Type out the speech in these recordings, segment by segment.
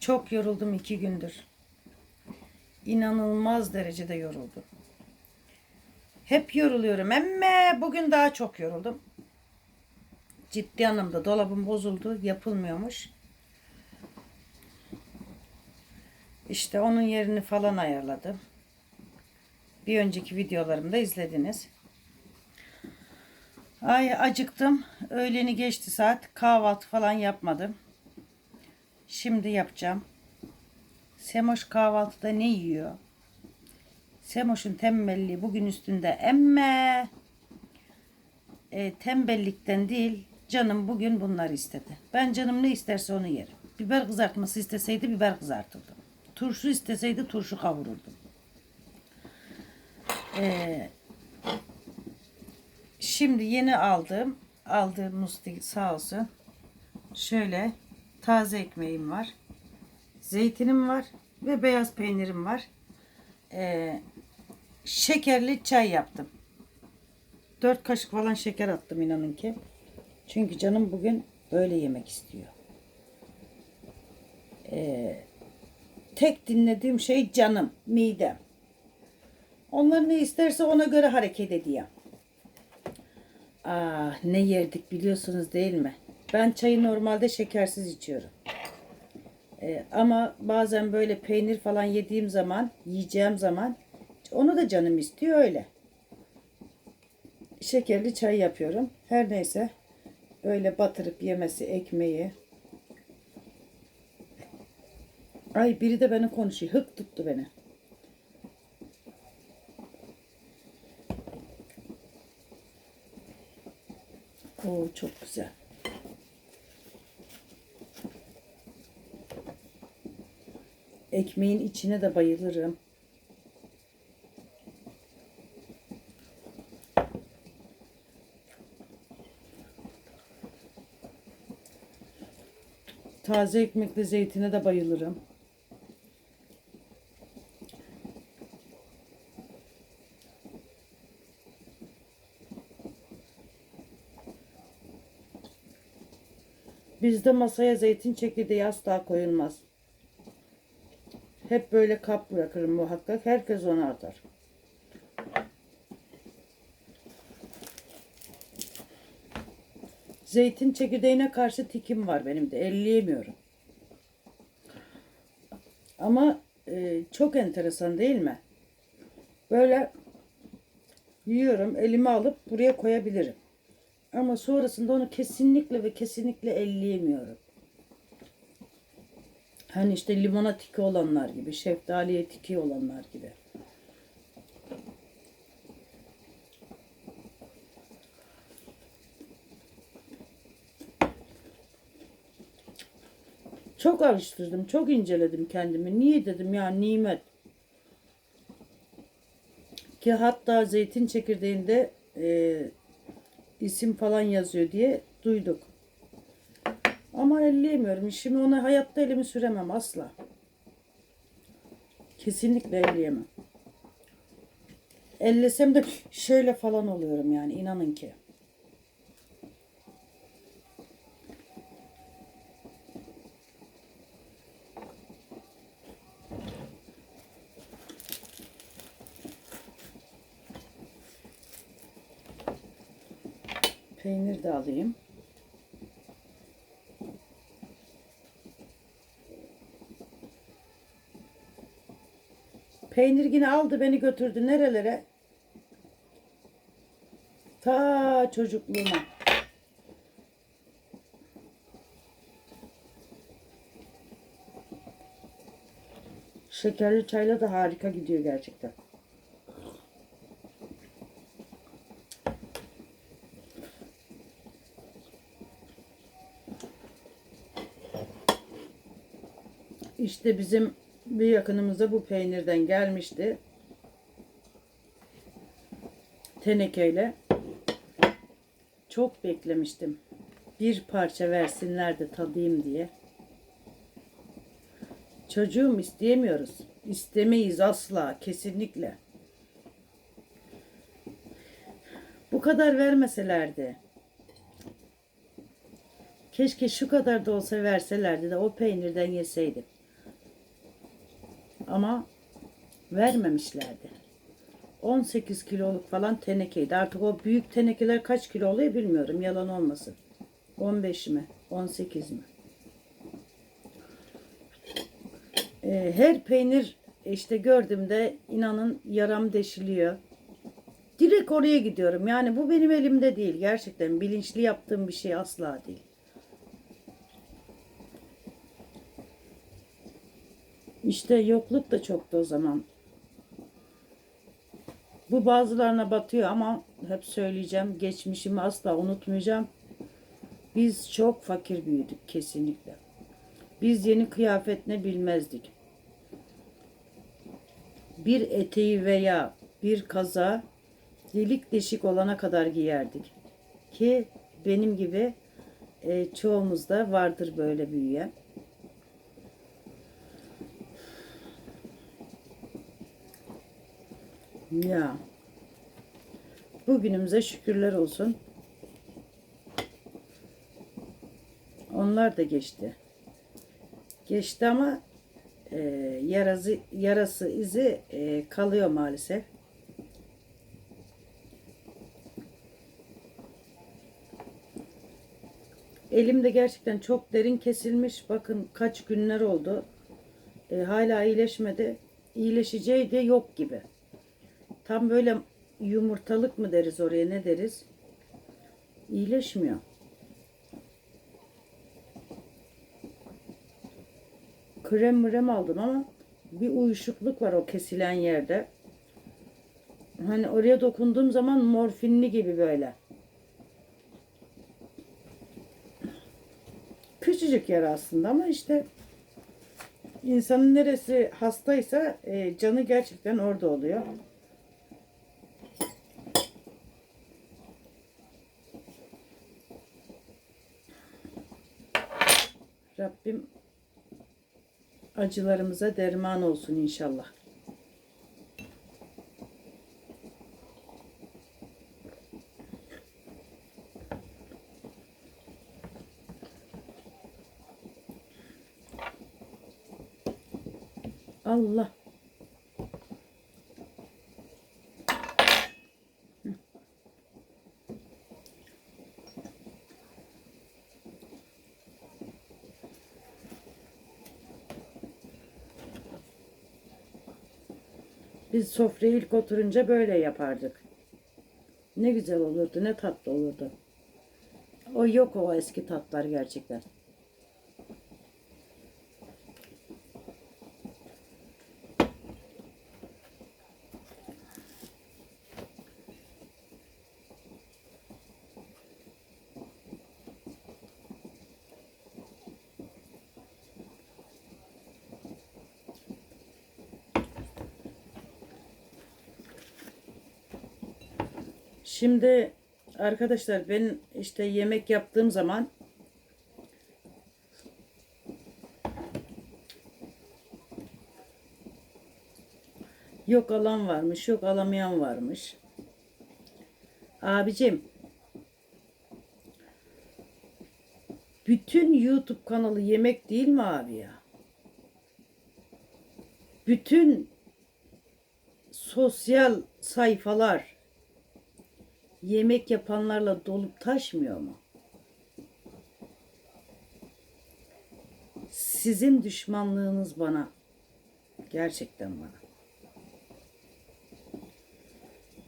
Çok yoruldum iki gündür. İnanılmaz derecede yoruldum. Hep yoruluyorum ama bugün daha çok yoruldum. Ciddi anlamda dolabım bozuldu. Yapılmıyormuş. İşte onun yerini falan ayarladım. Bir önceki videolarımda izlediniz. Ay acıktım. Öğleni geçti saat. Kahvaltı falan yapmadım. Şimdi yapacağım. Semoş kahvaltıda ne yiyor? Semoş'un tembelliği bugün üstünde emme e, tembellikten değil canım bugün bunları istedi. Ben canım ne isterse onu yerim. Biber kızartması isteseydi biber kızartırdım. Turşu isteseydi turşu kavururdum. Ee, şimdi yeni aldım. Aldığım musti sağ olsun. Şöyle taze ekmeğim var. Zeytinim var ve beyaz peynirim var. Ee, şekerli çay yaptım. 4 kaşık falan şeker attım inanın ki. Çünkü canım bugün böyle yemek istiyor. Ee, tek dinlediğim şey canım, midem. Onlar ne isterse ona göre hareket ediyor. Ah ne yerdik biliyorsunuz değil mi? Ben çayı normalde şekersiz içiyorum. Ee, ama bazen böyle peynir falan yediğim zaman, yiyeceğim zaman onu da canım istiyor öyle. Şekerli çay yapıyorum. Her neyse öyle batırıp yemesi ekmeği. Ay biri de beni konuşuyor. Hık tuttu beni. Oo çok güzel. Ekmeğin içine de bayılırım. Taze ekmekle zeytine de bayılırım. Bizde masaya zeytin çekirdeği asla koyulmaz. Hep böyle kap bırakırım muhakkak. Herkes onu atar. Zeytin çekirdeğine karşı tikim var benim de. Elleyemiyorum. Ama e, çok enteresan değil mi? Böyle yiyorum. Elime alıp buraya koyabilirim. Ama sonrasında onu kesinlikle ve kesinlikle elleyemiyorum. Hani işte limona tiki olanlar gibi, şeftaliye tiki olanlar gibi. Çok araştırdım, çok inceledim kendimi. Niye dedim ya nimet. Ki hatta zeytin çekirdeğinde e, isim falan yazıyor diye duyduk. Ama elleyemiyorum. Şimdi ona hayatta elimi süremem asla. Kesinlikle elleyemem. Ellesem de şöyle falan oluyorum yani inanın ki. Peynir de alayım. Peynir yine aldı beni götürdü nerelere? Ta çocukluğuma. Şekerli çayla da harika gidiyor gerçekten. İşte bizim bir yakınımıza bu peynirden gelmişti. Tenekeyle. Çok beklemiştim. Bir parça versinler de tadayım diye. Çocuğum isteyemiyoruz. İstemeyiz asla, kesinlikle. Bu kadar vermeselerdi. Keşke şu kadar da olsa verselerdi de o peynirden yeseydim. Ama vermemişlerdi. 18 kiloluk falan tenekeydi. Artık o büyük tenekeler kaç kilo oluyor bilmiyorum. Yalan olmasın. 15 mi? 18 mi? Ee, her peynir işte gördüğümde inanın yaram deşiliyor. Direkt oraya gidiyorum. Yani bu benim elimde değil. Gerçekten bilinçli yaptığım bir şey asla değil. İşte yokluk da çoktu o zaman. Bu bazılarına batıyor ama hep söyleyeceğim. Geçmişimi asla unutmayacağım. Biz çok fakir büyüdük kesinlikle. Biz yeni kıyafet ne bilmezdik. Bir eteği veya bir kaza delik deşik olana kadar giyerdik. Ki benim gibi e, çoğumuzda vardır böyle büyüyen. Ya. Bugünümüze şükürler olsun. Onlar da geçti. Geçti ama e, yarası, yarası izi e, kalıyor maalesef. Elimde gerçekten çok derin kesilmiş. Bakın kaç günler oldu. E, hala iyileşmedi. İyileşeceği de yok gibi. Tam böyle yumurtalık mı deriz oraya ne deriz? İyileşmiyor. Krem mrem aldım ama bir uyuşukluk var o kesilen yerde. Hani oraya dokunduğum zaman morfinli gibi böyle. Küçücük yer aslında ama işte insanın neresi hastaysa e, canı gerçekten orada oluyor. Acılarımıza derman olsun inşallah. Biz sofraya ilk oturunca böyle yapardık. Ne güzel olurdu, ne tatlı olurdu. O yok o eski tatlar gerçekten. Şimdi arkadaşlar ben işte yemek yaptığım zaman yok alan varmış, yok alamayan varmış. Abicim bütün YouTube kanalı yemek değil mi abi ya? Bütün sosyal sayfalar yemek yapanlarla dolup taşmıyor mu? Sizin düşmanlığınız bana. Gerçekten bana.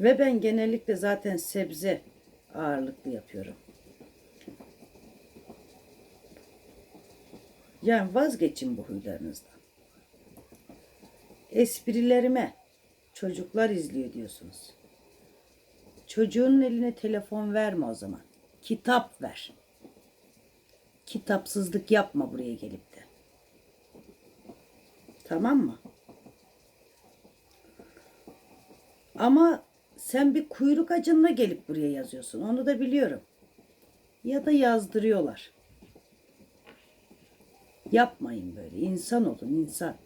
Ve ben genellikle zaten sebze ağırlıklı yapıyorum. Yani vazgeçin bu huylarınızdan. Esprilerime çocuklar izliyor diyorsunuz. Çocuğun eline telefon verme o zaman. Kitap ver. Kitapsızlık yapma buraya gelip de. Tamam mı? Ama sen bir kuyruk acınla gelip buraya yazıyorsun. Onu da biliyorum. Ya da yazdırıyorlar. Yapmayın böyle. İnsan olun insan.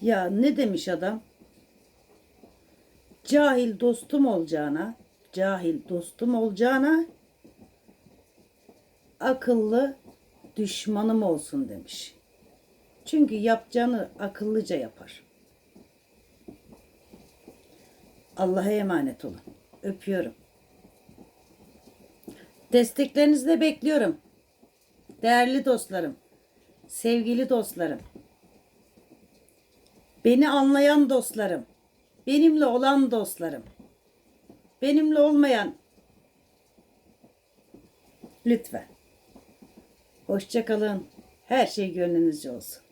Ya ne demiş adam? Cahil dostum olacağına, cahil dostum olacağına akıllı düşmanım olsun demiş. Çünkü yapacağını akıllıca yapar. Allah'a emanet olun. Öpüyorum. Desteklerinizi de bekliyorum. Değerli dostlarım, sevgili dostlarım, beni anlayan dostlarım, benimle olan dostlarım, benimle olmayan lütfen. Hoşça kalın. Her şey gönlünüzce olsun.